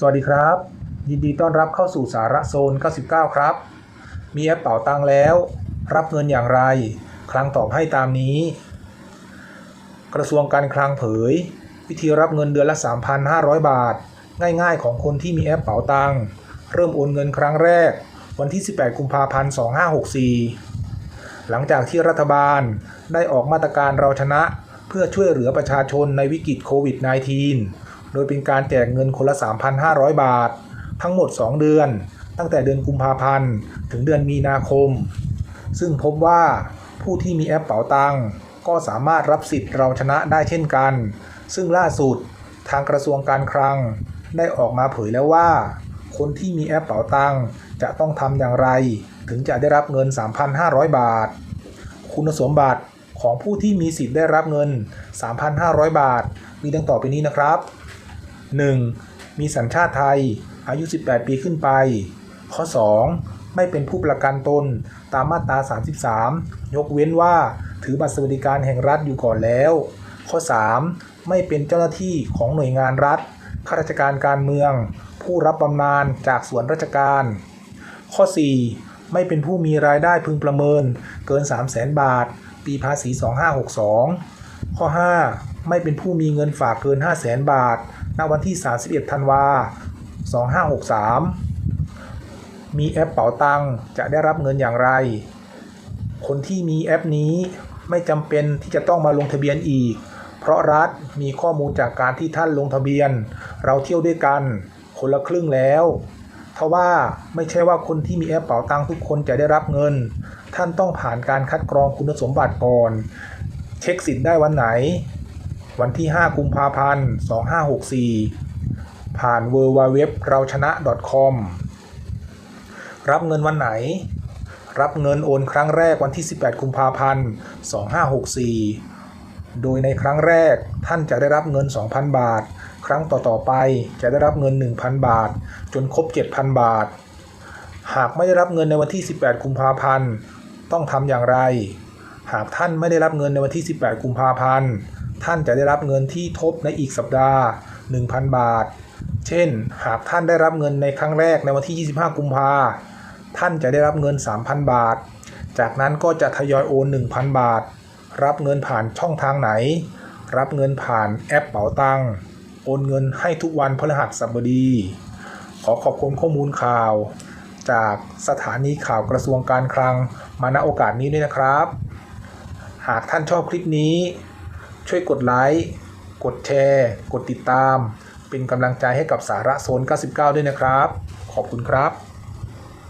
สวัสดีครับ ยินดีต้อนรับเข้าสู่สาระโซน 99 ครับ มีแอปเป๋าตังแล้ว รับเงินอย่างไร คลังตอบให้ตามนี้ กระทรวงการคลังเผย วิธีรับเงินเดือนละ 3,500 บาท ง่ายๆของคนที่มีแอปเป๋าตังเริ่มโอนเงินครั้งแรก วันที่ 18 กุมภาพันธ์ 2564 หลังจากที่รัฐบาลได้ออกมาตรการเราชนะ เพื่อช่วยเหลือประชาชนในวิกฤตโควิด -19 โดยเป็นการแจกเงินคนละ 3,500 บาท ทั้งหมด 2 เดือน ตั้งแต่เดือนกุมภาพันธ์ ถึงเดือนมีนาคม ซึ่งพบว่าผู้ที่มีแอปเป๋าตังก็สามารถรับสิทธิ์เราชนะได้เช่นกัน ซึ่งล่าสุดทางกระทรวงการคลังได้ออกมาเผยแล้วว่า คนที่มีแอปเป๋าตังจะต้องทำอย่างไร ถึงจะได้รับเงิน 3,500 บาท คุณสมบัติของผู้ที่มีสิทธิ์ได้รับเงิน 3,500 บาท มีดังต่อไปนี้นะครับ 1. มีสัญชาติไทย อายุ 18 ปีขึ้นไป ข้อ 2. ไม่เป็นผู้ประกันตนตามมาตรา 33 ยกเว้นว่าถือบัตรสวัสดิการแห่งรัฐอยู่ก่อนแล้ว ข้อ 3. ไม่เป็นเจ้าหน้าที่ของหน่วยงานรัฐข้าราชการการเมือง ผู้รับบำนาญจากส่วนราชการ ข้อ 4. ไม่เป็นผู้มีรายได้พึงประเมินเกิน 3 0 0แสนบาท ปีภาษี 2562 ข้อ 5. ไม่เป็นผู้มีเงินฝากเกิน 5 0 0แสนบาท ณวันที่ 31 ธันวา 2563 มีแอปเป๋าตังจะได้รับเงินอย่างไร คนที่มีแอปนี้ไม่จำเป็นที่จะต้องมาลงทะเบียนอีก เพราะรัฐมีข้อมูลจากการที่ท่านลงทะเบียน เราเที่ยวด้วยกัน คนละครึ่งแล้วทว่าไม่ใช่ว่าคนที่มีแอปเป๋าตังทุกคนจะได้รับเงิน ท่านต้องผ่านการคัดกรองคุณสมบัติก่อน เช็คสิทธิ์ได้วันไหน วันที่ 5 กุมภาพันธ์ 2564 ผ่าน w w w เราชนะ .com รับเงินวันไหน รับเงินโอนครั้งแรกวันที่ 18 กุมภาพันธ์ 2564 โดยในครั้งแรกท่านจะได้รับเงิน 2,000 บาท ครั้งต่อๆไปจะได้รับเงิน 1,000 บาท จนครบ 7,000 บาท หากไม่ได้รับเงินในวันที่ 18 กุมภาพันธ์ ต้องทำอย่างไร หากท่านไม่ได้รับเงินในวันที่ 18 กุมภาพันธ์ ท่านจะได้รับเงินที่ทบในอีกสัปดาห์ 1,000 บาท เช่น หากท่านได้รับเงินในครั้งแรกในวันที่ 25 กุมภาท่านจะได้รับเงิน 3,000 บาท จากนั้นก็จะทยอยโอน 1,000 บาท รับเงินผ่านช่องทางไหน รับเงินผ่านแอปเป๋าตัง โอนเงินให้ทุกวันพฤหัสบดี ขอขอบคุณข้อมูลข่าว จากสถานีข่าวกระทรวงการคลัง มาณโอกาสนี้ด้วยนะครับ หากท่านชอบคลิปนี้ ช่วยกดไลค์ กดแชร์ กดติดตาม เป็นกำลังใจให้กับสาระโซน 99 ด้วยนะครับ ขอบคุณครับ